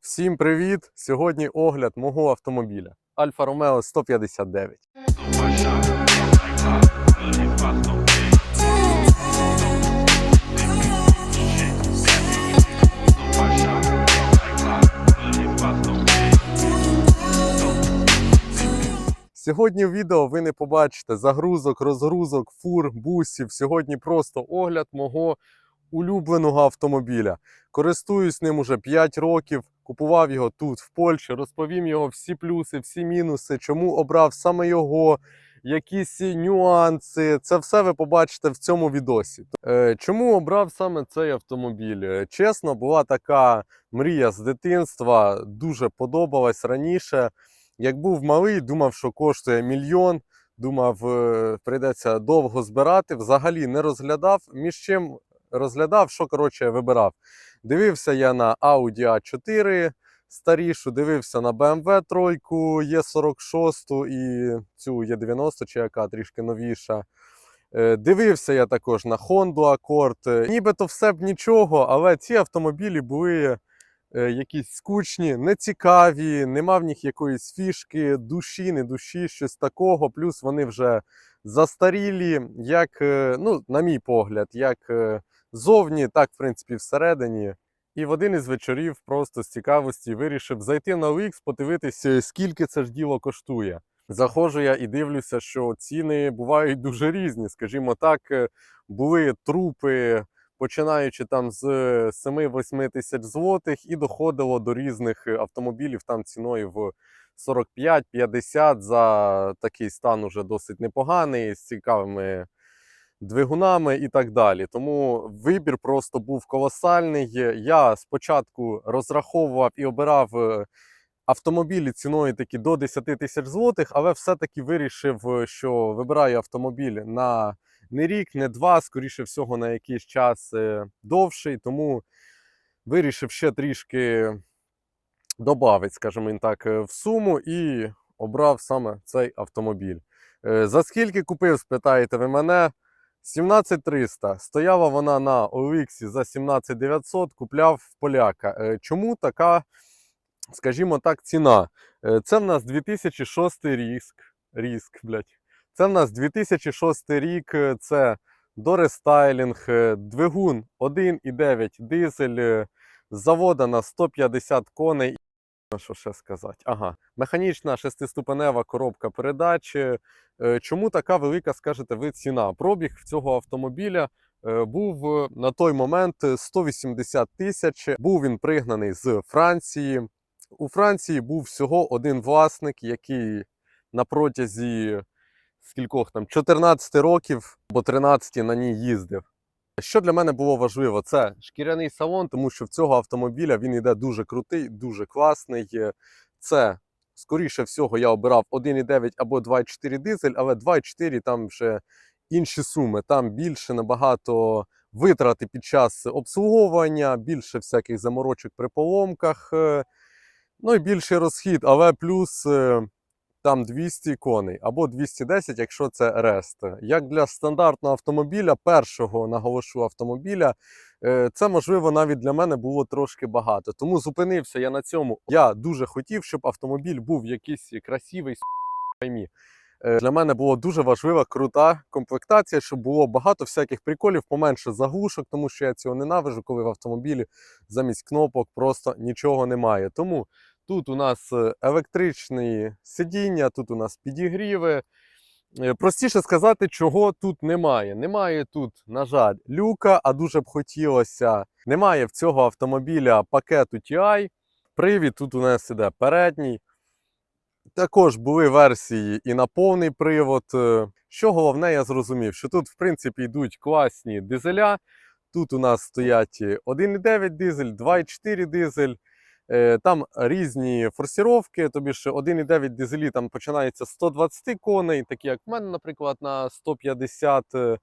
Всім привіт! Сьогодні огляд мого автомобіля Альфа Ромео 159. Сьогодні в відео ви не побачите загрузок, розгрузок, фур, бусів. Сьогодні просто огляд мого улюбленого автомобіля. Користуюсь ним уже 5 років. Купував його тут, в Польщі. Розповім його всі плюси, всі мінуси, чому обрав саме його, якісь нюанси. Це все ви побачите в цьому відосі. Е, Чому обрав саме цей автомобіль? Е, Чесно, була така мрія з дитинства, дуже подобалась раніше. Як був малий, думав, що коштує мільйон. Думав, е, прийдеться довго збирати. Взагалі не розглядав. Між чим розглядав, що коротше вибирав. Дивився я на Audi A4 старішу, дивився на BMW 3 Е46 і цю Е90, чи яка трішки новіша. Е, Дивився я також на Honda Accord. Е, Нібито все б нічого, але ці автомобілі були е, якісь скучні, нецікаві, нема в них якоїсь фішки, душі, не душі, щось такого. Плюс вони вже застарілі, як, е, ну, на мій погляд, як е, зовні, так, в принципі, всередині. І в один із вечорів просто з цікавості вирішив зайти на OX, подивитися, скільки це ж діло коштує. Заходжу я і дивлюся, що ціни бувають дуже різні. Скажімо так, е, були трупи, починаючи там з 7-8 тисяч злотих, і доходило до різних е, автомобілів там ціною в 45-50 за такий стан уже досить непоганий, з цікавими двигунами і так далі. Тому вибір просто був колосальний. Я спочатку розраховував і обирав е, автомобілі ціною такі до 10 тисяч злотих, але все-таки вирішив, е, що вибираю автомобіль на не рік, не два, скоріше всього, на якийсь час е, довший. Тому вирішив ще трішки додати, скажімо так, е, в суму і обрав саме цей автомобіль. Е, За скільки купив, спитаєте ви мене? 17300. Стояла вона на OLX за 17900, купляв в поляка. Чому така, скажімо так, ціна? Це в нас 2006 рік. Ріск, блядь. Це в нас 2006 рік, е, це дорестайлінг, е, двигун 1,9 дизель, е, завода на 150 коней. Що ще сказати? Ага, механічна шестиступенева коробка передач. Чому така велика, скажете ви, ціна? Пробіг цього автомобіля був на той момент е, 180 тисяч. Був він пригнаний з Франції. У Франції був всього один власник, який на протязі скількох там 14 років або 13 на ній їздив. Що для мене було важливо, це шкіряний салон, тому що в цього автомобіля він йде дуже крутий, дуже класний. Е, Це, скоріше всього, я обирав 1,9 або 2,4 дизель, але 2,4 там вже інші суми. Там більше набагато витрати під час обслуговування, більше всяких заморочок при поломках, е, ну і більший розхід, але плюс. Там 200 коней або 210, якщо це рест. Як для стандартного автомобіля, першого наголошу автомобіля, е, це можливо навіть для мене було трошки багато. Тому зупинився я на цьому. Я дуже хотів, щоб автомобіль був якийсь красивий поймі. Е, Для мене було дуже важлива крута комплектація, щоб було багато всяких приколів, поменше заглушок, тому що я цього ненавижу, коли в автомобілі замість кнопок просто нічого немає. Тому Тут у нас е, електричні сидіння, тут у нас підігріви. Е, Простіше сказати, чого тут немає. Немає тут, на жаль, люка, а дуже б хотілося. Немає в цього автомобіля пакету TI. Привід тут у нас іде передній. Також були версії і на повний привод. Е, Що головне, я зрозумів, що тут, в принципі, йдуть класні дизеля. Тут у нас стоять 1,9 дизель, 2,4 дизель. Е, Там різні форсіровки, тобі ж 1,9 дизелі там починається з 120 коней, такі як в мене, наприклад, на 150. Е,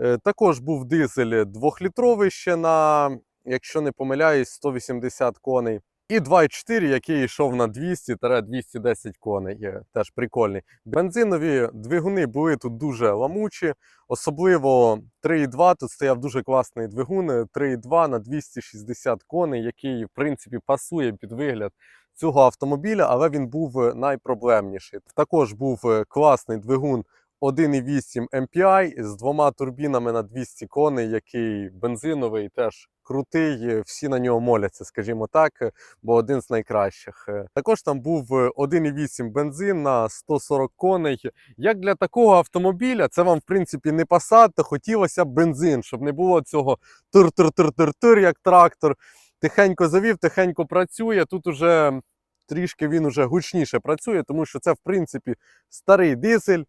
е, Також був дизель 2-літровий ще на, якщо не помиляюсь, 180 коней. І 2.4, який йшов на 200-210 коней. Є Теж прикольний. Бензинові двигуни були тут дуже ламучі, особливо 3.2. Тут стояв дуже класний двигун 3.2 на 260 коней, який, в принципі, пасує під вигляд цього автомобіля, але він був найпроблемніший. Також був класний двигун 1.8 MPI з двома турбінами на 200 коней, який бензиновий, теж крутий. е, Всі на нього моляться, скажімо так, е, бо один з найкращих. Е, Також там був е, 1.8 бензин на 140 коней. Як для такого автомобіля, це вам в принципі не Passat, то хотілося б бензин, щоб не було цього тур-тур-тур-тур-тур, як трактор. Тихенько завів, тихенько працює. Тут уже трішки він уже гучніше працює, тому що це, в принципі, старий дизель.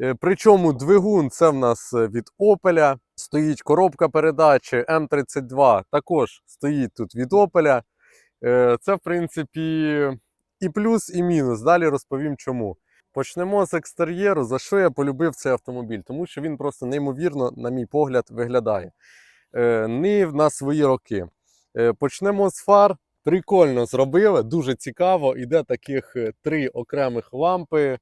Е, Причому двигун це в нас е, від Opel, стоїть коробка передачі М32, також стоїть тут від Opel. Е, Це, в принципі, і плюс, і мінус. Далі розповім чому. Почнемо з екстер'єру. За що я полюбив цей автомобіль? Тому що він просто неймовірно, на мій погляд, виглядає. Е, Нив на свої роки. Почнемо з фар. Прикольно зробили, дуже цікаво. Іде таких три окремих лампи.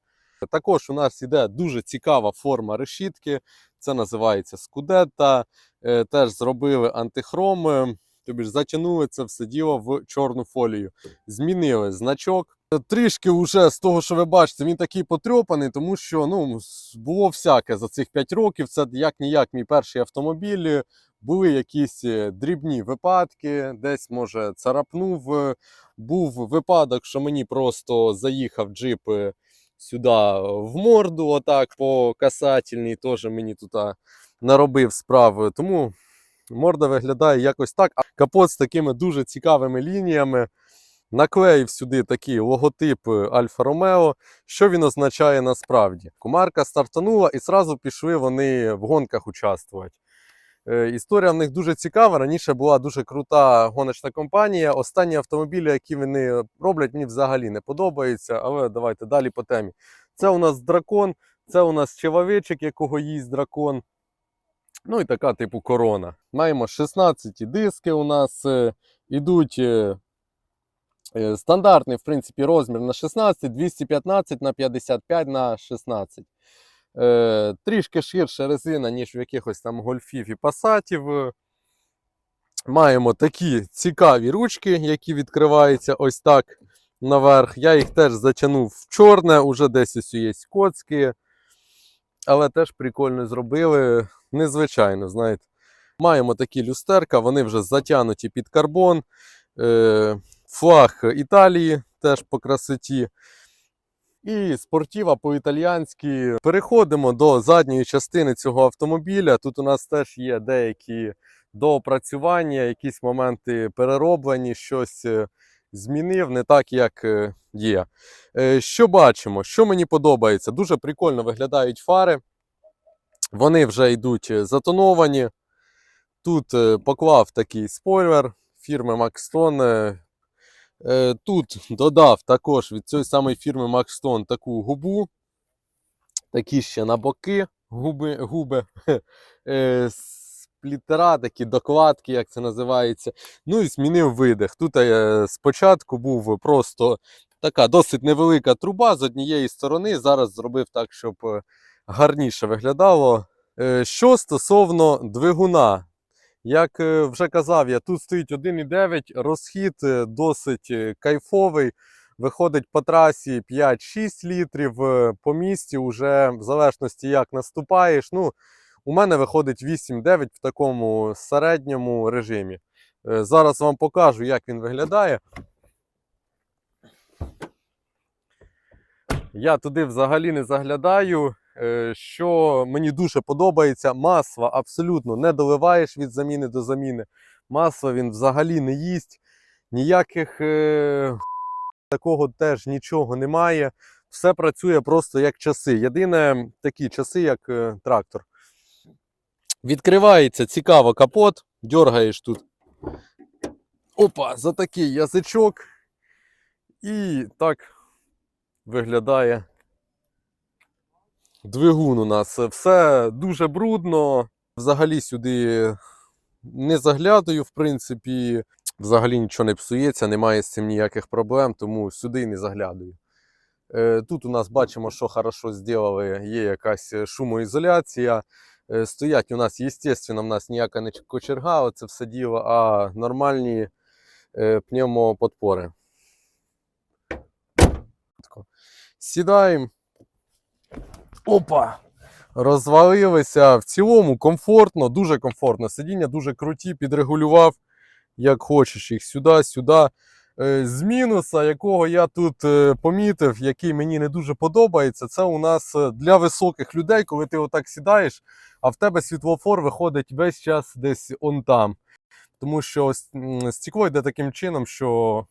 Також у нас іде дуже цікава форма решітки. Це називається скудетта. Е, Теж зробили антихром. е, Тобі ж затягнули це все діло в чорну фолію. Змінили значок. Е, Трішки вже з того, що ви бачите, він такий потрьопаний, тому що ну, було всяке за цих 5 років. Це як ніяк мій перший автомобіль. Е, Були якісь е, дрібні випадки, десь, може, царапнув. е, Був випадок, що мені просто заїхав джип е, сюди в морду, отак по касательній, теж мені тут наробив справи. Тому морда виглядає якось так. А капот з такими дуже цікавими лініями. Наклеїв сюди такий логотип Альфа Ромео. Що він означає насправді? Марка стартанула і зразу пішли вони в гонках участвувати. Е, Історія в них дуже цікава. Раніше була дуже крута гоночна компанія. Останні автомобілі, які вони роблять, мені взагалі не подобаються. Але давайте далі по темі. Це у нас дракон, це у нас чоловічик, якого їсть дракон. Ну і така типу корона. Маємо 16 диски у нас е, ідуть. е, Стандартний, в принципі, розмір на 16, 215 на 55 на 16. Е, трішки ширша резина, ніж в якихось там гольфів і пасатів. Е, Маємо такі цікаві ручки, які відкриваються ось так наверх. Я їх теж затягнув в чорне, уже десь ось є коцки. Але теж прикольно зробили. Незвичайно, знаєте. Маємо такі люстерка, вони вже затягнуті під карбон. Е, флаг Італії теж по красоті. І спортіва по-італіянськи. Переходимо до задньої частини цього автомобіля. Тут у нас теж є деякі доопрацювання, якісь моменти перероблені, щось е, змінив, не так, як е, є. Е, Що бачимо? Що мені подобається? Дуже прикольно виглядають фари. Вони вже йдуть затоновані. Тут поклав такий спойлер фірми Maxton. Е, Тут додав також від цієї самої фірми Maxton таку губу. Такі ще на боки губи, губи. Е, Сплітера, такі докладки, як це називається. Ну і змінив видих. Тут е, спочатку був просто така досить невелика труба з однієї сторони. Зараз зробив так, щоб гарніше виглядало. Що стосовно двигуна, як е, вже казав я, тут стоїть 1,9, розхід е, досить е, кайфовий. Виходить по трасі 5-6 літрів, по місті вже в залежності як наступаєш. Ну, у мене виходить 8-9 в такому середньому режимі. Зараз вам покажу, як він виглядає. Я туди взагалі не заглядаю. Е, Що мені дуже подобається, масло абсолютно не доливаєш від заміни до заміни. Масло він взагалі не їсть. Ніяких е, такого теж нічого немає. Все працює просто як часи. Єдине такі часи, як е, трактор. Відкривається цікаво капот, дергаєш тут. Опа, за такий язичок. І так виглядає двигун у нас. Все дуже брудно. Взагалі сюди не заглядаю, в принципі. взагалі нічого не псується, немає з цим ніяких проблем, тому сюди не заглядаю. Е, Тут у нас бачимо, що хорошо зробили, є якась шумоізоляція. Е, Стоять у нас, звісно, в нас ніяка не кочерга, оце все діло, а нормальні е, пневмоподпори. Сідаємо. Опа! Розвалилися. В цілому комфортно, дуже комфортно. Сидіння дуже круті, підрегулював, як хочеш їх сюди, сюди. Е, З мінуса, якого я тут е, помітив, який мені не дуже подобається, це у нас е, для високих людей, коли ти отак сідаєш, а в тебе світлофор виходить весь час десь он там. Тому що стекло йде таким чином, що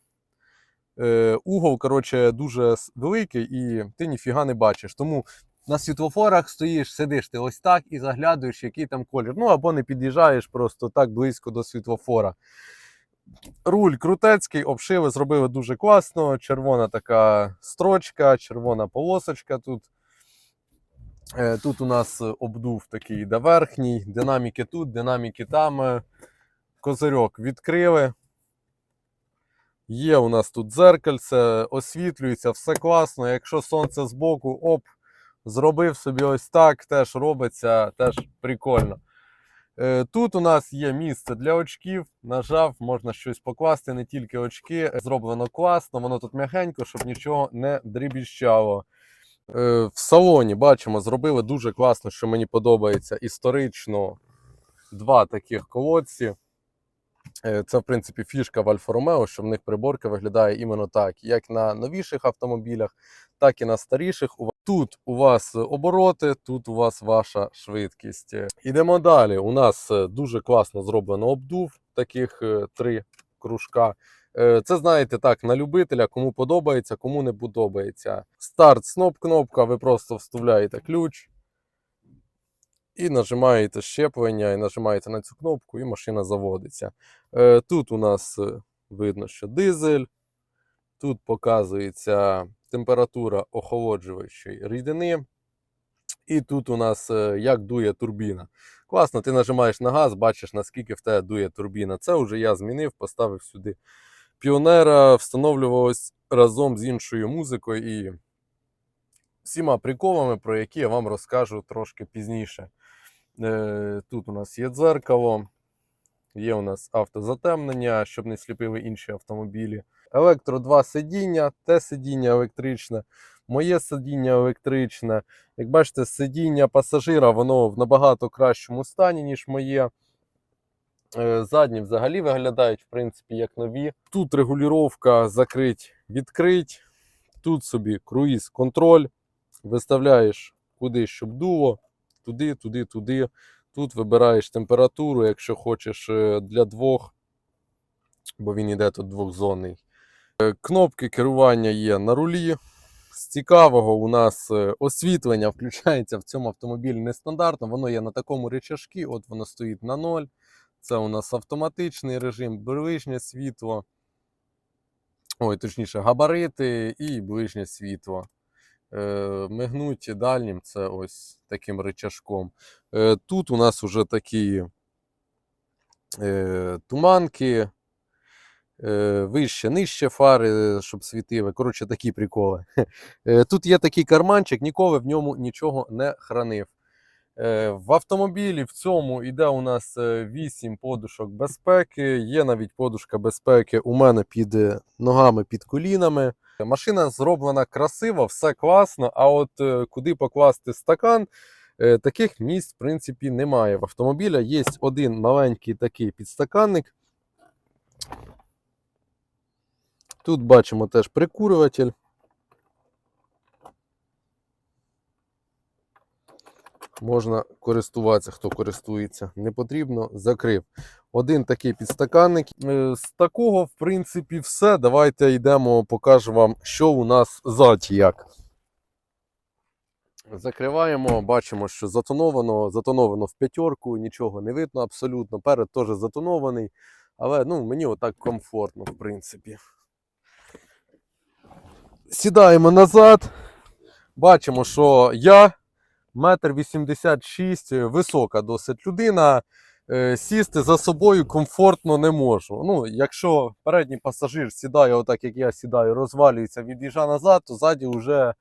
угол коротше, дуже великий і ти ніфіга не бачиш. Тому на світлофорах стоїш, сидиш ти ось так і заглядуєш, який там колір. Ну або не під'їжджаєш просто так близько до світлофора. Руль крутецький, обшиви зробили дуже класно. Червона така строчка, червона полосочка тут. Е, Тут у нас обдув такий йде верхній, динаміки тут, динаміки там. е, Козирьок відкрили. Є у нас тут дзеркальце, освітлюється, все класно. Якщо сонце збоку, оп, зробив собі ось так, теж робиться, теж прикольно. Е, Тут у нас є місце для очків. Нажав, можна щось покласти, не тільки очки. Зроблено класно, воно тут м'ягенько, щоб нічого не дрібіщало. Е, В салоні бачимо, зробили дуже класно, що мені подобається історично два таких колодці. Е, Це, в принципі, фішка в Альфа Ромео, що в них приборка виглядає іменно так, як на новіших автомобілях, так і на старіших. Тут у вас обороти, тут у вас ваша швидкість. Ідемо далі. У нас е, дуже класно зроблено обдув, таких е, три кружка. Це знаєте так, на любителя, кому подобається, кому не подобається. Старт, сноп, кнопка, ви просто вставляєте ключ. І нажимаєте щеплення, і нажимаєте на цю кнопку, і машина заводиться. Е, Тут у нас е, видно, що дизель. Тут показується температура охолоджуючої рідини. І тут у нас е, як дує турбіна. Класно, ти нажимаєш на газ, бачиш, наскільки в тебе дує турбіна. Це вже я змінив, поставив сюди піонера, встановлювалось разом з іншою музикою і всіма приколами, про які я вам розкажу трошки пізніше. Е, Тут у нас є дзеркало, є у нас автозатемнення, щоб не сліпили інші автомобілі. Електро 2 сидіння, те сидіння електричне, моє сидіння електричне. Як бачите, сидіння пасажира воно в набагато кращому стані, ніж моє. Е, Задні взагалі виглядають, в принципі, як нові. Тут регулювання закрить, відкрить. Тут собі круїз контроль. Виставляєш куди щоб дуло, туди, туди, туди. Тут вибираєш температуру, якщо хочеш е, для двох, бо він іде тут двохзонний. Е, Кнопки керування є на рулі. З цікавого у нас е, освітлення включається в цьому автомобілі нестандартно. Воно є на такому рычажку, от воно стоїть на 0. Це у нас автоматичний режим, ближнє світло. Ой, точніше, габарити і ближнє світло. Е, мигнуть дальнім це ось таким рычажком. Е, тут у нас вже такі е, туманки, вище, нижче фари, щоб світили. Коротше, такі приколи. Тут є такий карманчик, ніколи в ньому нічого не хранив. Е, В автомобілі в цьому йде у нас 8 подушок безпеки. Є навіть подушка безпеки у мене під е, ногами, під колінами. Машина зроблена красиво, все класно. А от е, куди покласти стакан, е, таких місць, в принципі, немає. В автомобіля є один маленький такий підстаканник. Тут бачимо теж прикурюватель. Можна користуватися, хто користується. Не потрібно, закрив. Один такий підстаканник. Е, З такого, в принципі, все. Давайте йдемо, покажу вам, що у нас ззаді як. Закриваємо, бачимо, що затоновано, затоновано в п'ятерку, нічого не видно абсолютно. Перед теж затонований, але ну, мені отак комфортно, в принципі. Сідаємо назад. Бачимо, що я метр вісімдесят шість, висока досить людина. е, сісти за собою комфортно не можу. Ну, якщо передній пасажир сідає, отак як я сідаю, розвалюється, від'їжджа назад, то ззаді вже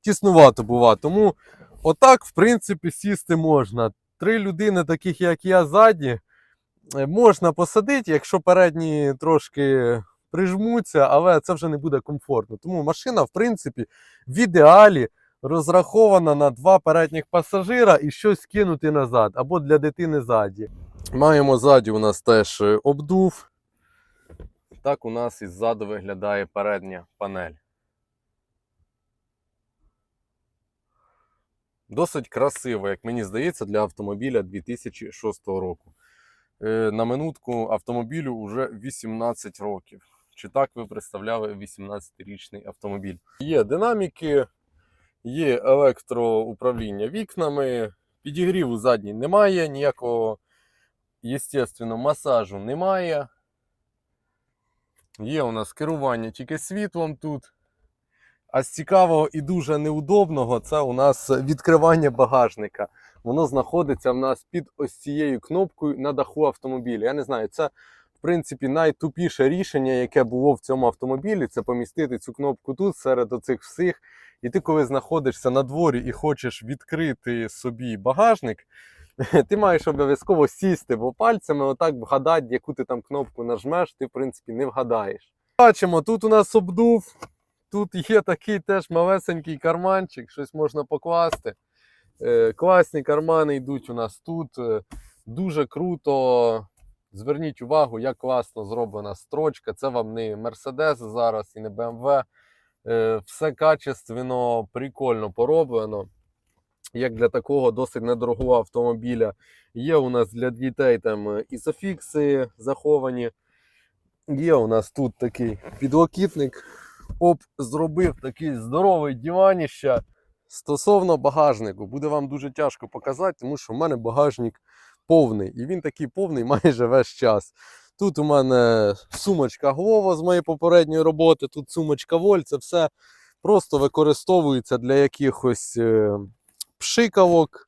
тіснувато буває. Тому отак, в принципі, сісти можна. Три людини, таких як я ззаді, е, можна посадити, якщо передні трошки прижмуться, але це вже не буде комфортно. Тому машина, в принципі, в ідеалі розрахована на два передніх пасажира і щось кинути назад, або для дитини ззаді. Маємо ззаді у нас теж е, обдув. Так у нас із ззаду виглядає передня панель. Досить красиво, як мені здається, для автомобіля 2006 року. Е, На минутку автомобілю вже 18 років. Чи так ви представляли 18-річний автомобіль? Є динаміки, є електроуправління вікнами, підігріву задній немає, ніякого, естественно, масажу немає. Є у нас керування тільки світлом тут. А з цікавого і дуже неудобного це у нас відкривання багажника. Воно знаходиться в нас під ось цією кнопкою на даху автомобіля. Я не знаю, це в принципі найтупіше рішення, яке було в цьому автомобілі, це помістити цю кнопку тут серед оцих всіх. І ти, коли знаходишся на дворі і хочеш відкрити собі багажник, ти маєш обов'язково сісти, бо пальцями отак вгадати, яку ти там кнопку нажмеш, ти в принципі не вгадаєш. Бачимо, тут у нас обдув. Тут є такий теж малесенький карманчик, щось можна покласти. Е, класні кармани йдуть у нас тут. Е, дуже круто. Зверніть увагу, як класно зроблена строчка. Це вам не Mercedes зараз і не BMW. Е, все качественно, прикольно пороблено. Як для такого досить недорогого автомобіля. Є у нас для дітей там ізофікси заховані. Є у нас тут такий підлокітник. Оп, зробив такий здоровий диваніще. Стосовно багажнику, буде вам дуже тяжко показати, тому що в мене багажник повний. І він такий повний майже весь час. Тут у мене сумочка Глово з моєї попередньої роботи, тут сумочка Воль, це все просто використовується для якихось е, пшикавок,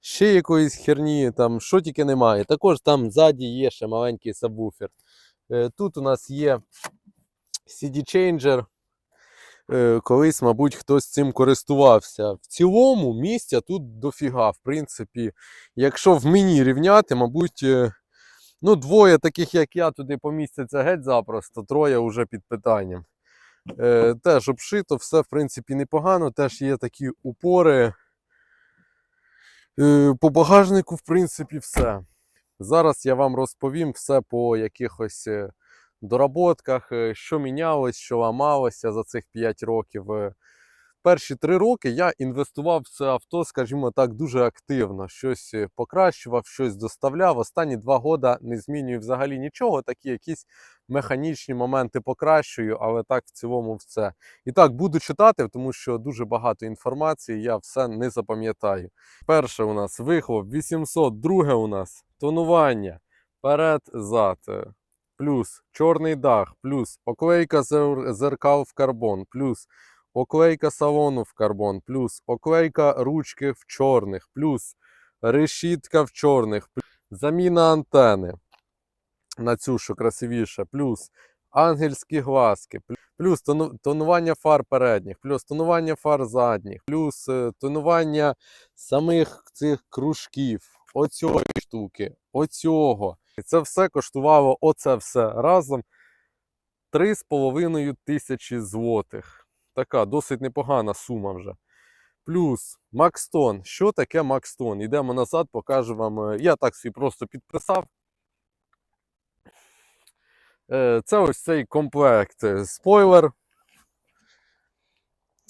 ще якоїсь херні, там що тільки немає. Також там ззаді є ще маленький сабвуфер. Е, тут у нас є CD-чейнджер. Колись, мабуть, хтось цим користувався. В цілому місця тут дофіга. В принципі, якщо в мені рівняти, мабуть, е, ну, двоє таких, як я, туди помістяться геть запросто, троє вже під питанням. Е, Теж обшито, все, в принципі, непогано. Теж є такі упори. Е, По багажнику, в принципі, все. Зараз я вам розповім все по якихось е, доработках, е, що мінялось, що ламалося за цих 5 років. Перші 3 роки я інвестував в це авто, скажімо так, дуже активно. Щось е, покращував, щось доставляв. Останні 2 роки не змінюю взагалі нічого. Такі якісь механічні моменти покращую, але так в цілому все. І так, буду читати, тому що дуже багато інформації, я все не запам'ятаю. Перше у нас вихлоп 800, друге у нас тонування, перед-зад, е, плюс чорний дах, плюс оклейка зер- зеркал в карбон, плюс оклейка салону в карбон, плюс оклейка ручки в чорних, плюс решітка в чорних, заміна антени на цю, що красивіше, плюс ангельські глазки, плю- плюс тонування фар передніх, плюс тонування фар задніх, плюс е, тонування самих цих кружків, оцьої штуки, оцього. І це все коштувало оце все разом 3,5 тисячі злотих. Така досить непогана сума вже. Плюс Макстон. Що таке Макстон? Йдемо назад, покажу вам. е, Я так собі просто підписав. Е, Це ось цей комплект. е, Спойлер.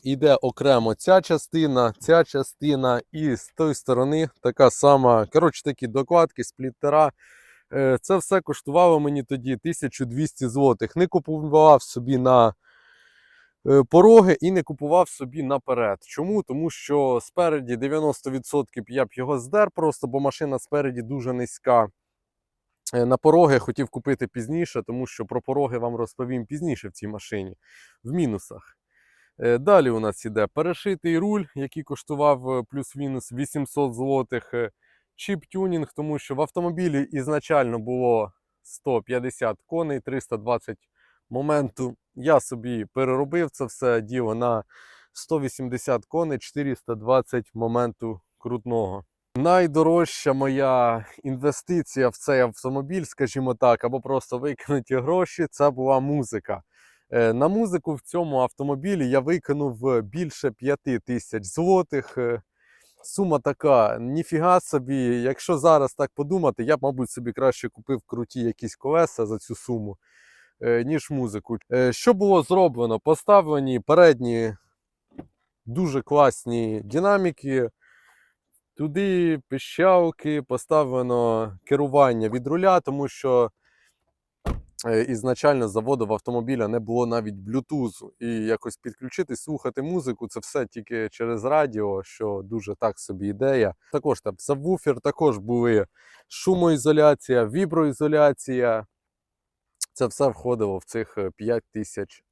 Іде окремо ця частина, ця частина, і з тої сторони така сама. Коротше, такі докладки, спліттера. Це все коштувало мені тоді 1200 злотих. Не купував собі на пороги і не купував собі наперед. Чому? Тому що спереді 90% я б його здер просто, бо машина спереді дуже низька. Е, На пороги хотів купити пізніше, тому що про пороги вам розповім пізніше в цій машині в мінусах. Е, Далі у нас іде перешитий руль, який коштував е, плюс-мінус 800 злотих. Е, чіп-тюнінг, тому що в автомобілі ізначально було 150 коней, 320 моменту. Я собі переробив це все діло на 180 коней, 420 моменту крутного. Найдорожча моя інвестиція в цей автомобіль, скажімо так, або просто викинуті гроші, це була музика. Е, На музику в цьому автомобілі я викинув більше 5 тисяч злотих. Е, Сума така, ніфіга собі. Якщо зараз так подумати, я б, мабуть, собі краще купив круті якісь колеса за цю суму, е, ніж музику. Е, Що було зроблено? Поставлені передні дуже класні динаміки. Туди пищалки, поставлено керування від руля, тому що е, ізначально заводу в автомобіля не було навіть блютузу. І якось підключити, слухати музику це все тільки через радіо, що дуже так собі ідея. Також там сабвуфер, також були шумоізоляція, віброізоляція. Це все входило в цих 5 тисяч,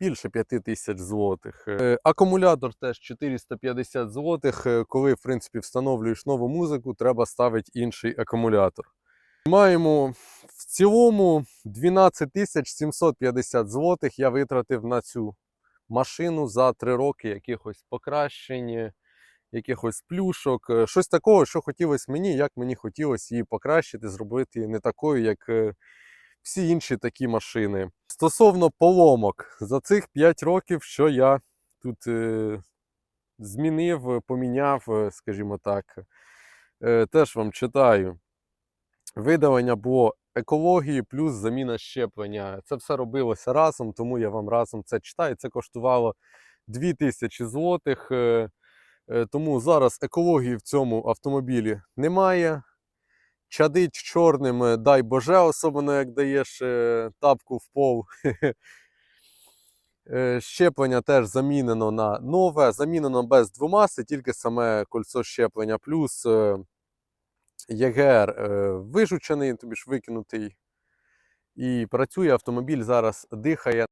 більше 5 тисяч злотих. Е, Акумулятор теж 450 злотих. Е, Коли, в принципі, встановлюєш нову музику, треба ставити інший акумулятор. Маємо в цілому 12 тисяч 750 злотих я витратив на цю машину за 3 роки якихось покращень, якихось плюшок. Е, Щось такого, що хотілося мені, як мені хотілося її покращити, зробити не такою, як е, всі інші такі машини. Стосовно поломок, за цих 5 років, що я тут е, змінив, поміняв, е, скажімо так, е, теж вам читаю. Видалення було екології плюс заміна щеплення. Це все робилося разом, тому я вам разом це читаю. Це коштувало 2000 злотих. е, е, Тому зараз екології в цьому автомобілі немає. Чадить чорним, е, дай Боже, особливо як даєш е, тапку в пол. Е, Щеплення теж замінено на нове, замінено без двомаси, тільки саме кольцо щеплення, плюс ЄГР вижучений, тобі ж викинутий. І працює автомобіль зараз, дихає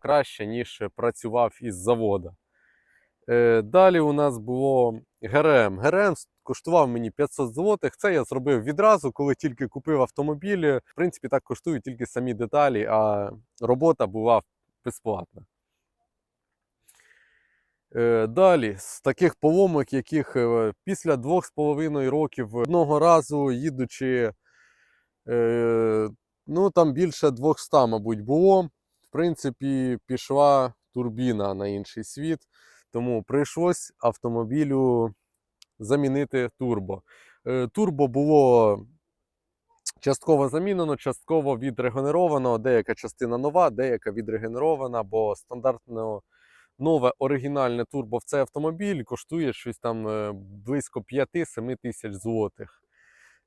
краще, ніж працював із завода. Е, Далі у нас було ГРМ. ГРМ коштував мені 500 злотих. Це я зробив відразу, коли тільки купив автомобіль. В принципі, так коштують тільки самі деталі, а робота була безплатна. Е, Далі, з таких поломок, яких е, після двох з половиною років одного разу їдучи, ну там більше 200, мабуть, було. В принципі, пішла турбіна на інший світ, тому прийшлось автомобілю замінити турбо. Е, Турбо було частково замінено, частково відрегенеровано. Деяка частина нова, деяка відрегенерована, бо стандартно нове оригінальне турбо в цей автомобіль коштує щось там е, близько 5-7 тисяч злотих.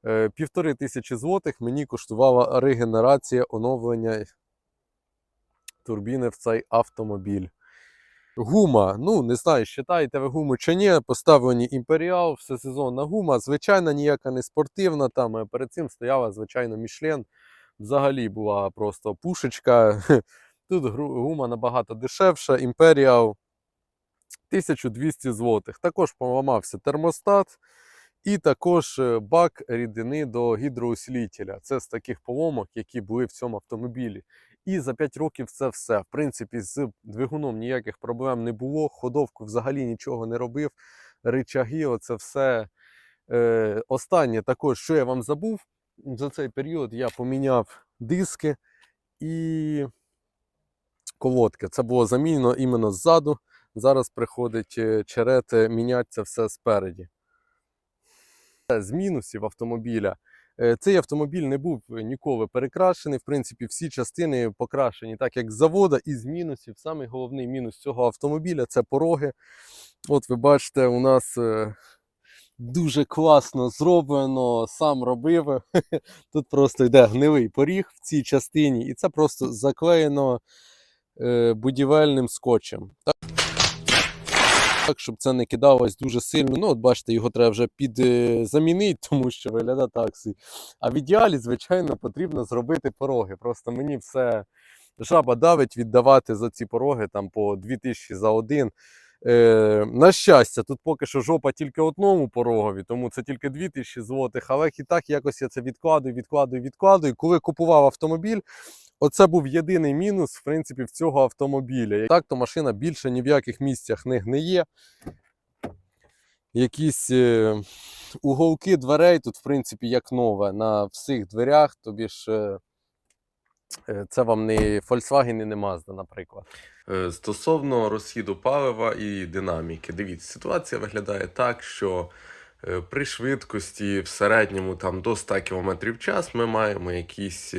Е, Півтори тисячі злотих мені коштувала регенерація оновлення турбіни в цей автомобіль. Гума, ну не знаю, считаєте ви гуму чи ні. Поставлені імперіал, всесезонна гума. Звичайно, ніяка не спортивна. Там е, перед цим стояла, звичайно, Мішлен. Взагалі була просто пушечка. Тут гума набагато дешевша. Імперіал 1200 злотих. Також поламався термостат. І також е, бак рідини до гідроусилителя. Це з таких поломок, які були в цьому автомобілі. І за 5 років це все. В принципі, з двигуном ніяких проблем не було. Ходовку взагалі нічого не робив. Ричаги, оце все. Е, останнє також, що я вам забув, за цей період я поміняв диски і колодки. Це було замінено іменно ззаду. Зараз приходить е, черед е, міняти це все спереді. З мінусів автомобіля. Е, Цей автомобіль не був ніколи перекрашений. В принципі, всі частини покрашені так, як завода, і з мінусів. Самий головний мінус цього автомобіля це пороги. От ви бачите, у нас е, дуже класно зроблено, сам робив. Тут просто йде гнилий поріг в цій частині, і це просто заклеєно е, будівельним скотчем. Так, щоб це не кидалось дуже сильно. Ну, от бачите, його треба вже підзамінити, тому що виглядає таксі. А в ідеалі, звичайно, потрібно зробити пороги. Просто мені все жаба давить віддавати за ці пороги там по 2000 за один. Е, на щастя, тут поки що жопа тільки одному порогові, тому це тільки 2000 злотих, але і так якось я це відкладую, відкладую, відкладую. Коли купував автомобіль, оце був єдиний мінус, в принципі, в цього автомобіля. Так, то машина більше ні в яких місцях не гниє. Якісь е, уголки дверей тут, в принципі, як нове на всіх дверях, тобі ж. Е, Е, Це вам не Volkswagen і не Mazda, наприклад. Стосовно розхіду палива і динаміки, дивіться, ситуація виглядає так, що при швидкості в середньому там до 100 км в час ми маємо якісь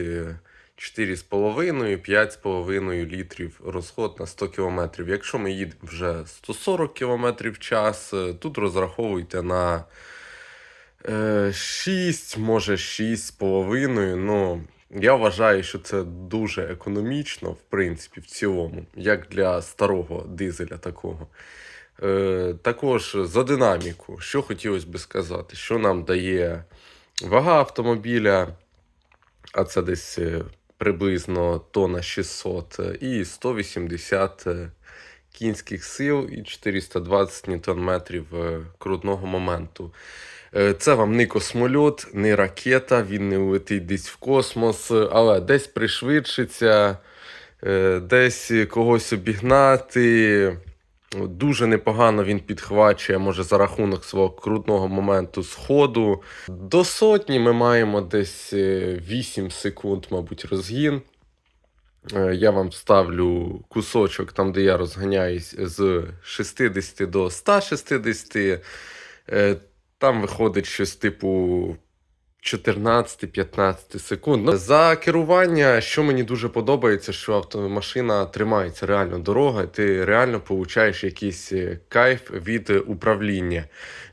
4,5-5,5 літрів розход на 100 км. Якщо ми їдемо вже 140 км в час, е, тут розраховуйте на е, 6, може 6,5. Ну, я вважаю, що це дуже економічно, в принципі, в цілому, як для старого дизеля такого. Е, також за динаміку, що хотілося би сказати, що нам дає вага автомобіля, а це десь е, приблизно тонна 600 е, і 180 е, кінських сил і 420 ньютон-метрів е, крутного моменту. Це вам не космольот, не ракета, він не улетить десь в космос, але десь пришвидшиться, десь когось обігнати. Дуже непогано він підхвачує, може, за рахунок свого крутного моменту сходу. До сотні ми маємо десь е, 8 секунд, мабуть, розгін. Е, Я вам ставлю кусочок там, де я розганяюсь з 60 до 160. Е, Там виходить щось типу 14-15 секунд. Ну, За керування, що мені дуже подобається, що автомашина тримається реально дорога, ти реально получаєш якийсь е, кайф від е, управління.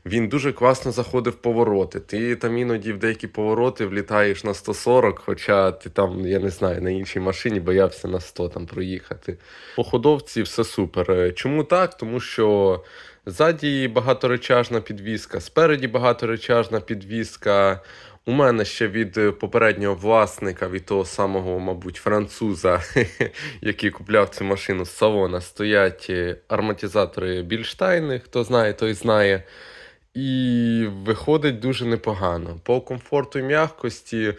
Він дуже класно заходить в повороти. Ти там іноді в деякі повороти влітаєш на 140, хоча ти там, я не знаю, на іншій машині боявся на 100 там проїхати. По ходовці все супер. Е, Чому так? Тому що ззаді багаторечажна підвізка, спереді багаторечажна підвізка. У мене ще від е, попереднього власника, від того самого, мабуть, француза, який купляв цю машину з салона, стоять арматизатори ароматизатори Більштайни. Хто знає, той знає. І виходить дуже непогано. По комфорту і м'якості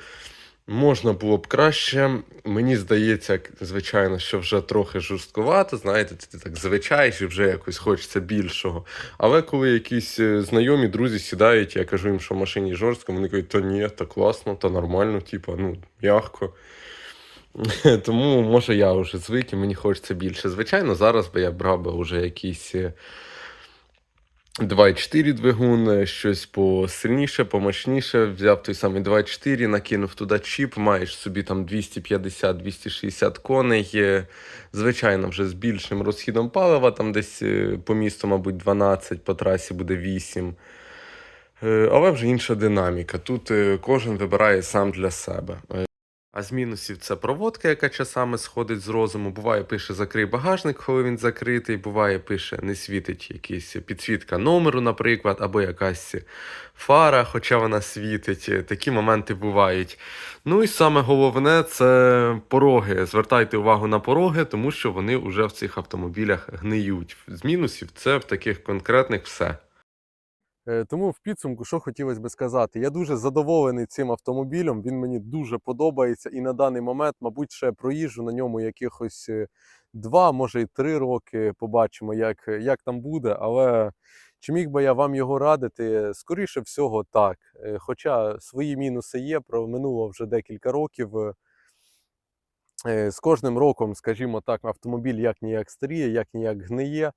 можна було б краще. Мені здається, звичайно, що вже трохи жорсткувато. Знаєте, ти так звичаєш і вже якось хочеться більшого. Але коли якісь е, знайомі друзі сідають, я кажу їм, що в машині жорстко, вони кажуть, то ні, то класно, то нормально, типу, ну, м'яко. Тому, може, я вже звик і мені хочеться більше. Звичайно, зараз би я брав би вже якісь. Е, 2,4 двигун, е, щось посильніше, помощніше. Взяв той самий 2,4, накинув туди чіп, маєш собі там 250-260 коней. е, Звичайно, вже з більшим розхідом палива, там десь е, по місту, мабуть, 12, по трасі буде 8. Е, Але вже інша динаміка. Тут кожен вибирає сам для себе. А з мінусів це проводка, яка часами сходить з розуму. Буває, пише закрий багажник, коли він закритий. Буває, пише не світить якийсь підсвітка номеру, наприклад, або якась фара, хоча вона світить. Такі моменти бувають. Ну і саме головне це пороги. Звертайте увагу на пороги, тому що вони вже в цих автомобілях гниють. З мінусів це в таких конкретних все. Е, Тому в підсумку, що хотілося би сказати, я дуже задоволений цим автомобілем. Він мені дуже подобається, і на даний момент, мабуть, ще проїжджу на ньому якихось е, два, може й три роки. Побачимо, як, як там буде. Але чи міг би я вам його радити? Скоріше всього, так. Е, Хоча свої мінуси є, про минуло вже декілька років. Е, е, З кожним роком, скажімо так, автомобіль як ніяк старіє, як ніяк гниє.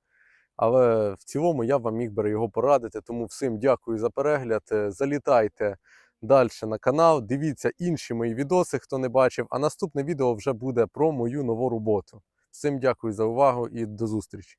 Але в цілому я вам міг би його порадити. Тому всім дякую за перегляд. Е, Залітайте далі на канал, дивіться інші мої відоси, хто не бачив. А наступне відео вже буде про мою нову роботу. Всім дякую за увагу і до зустрічі.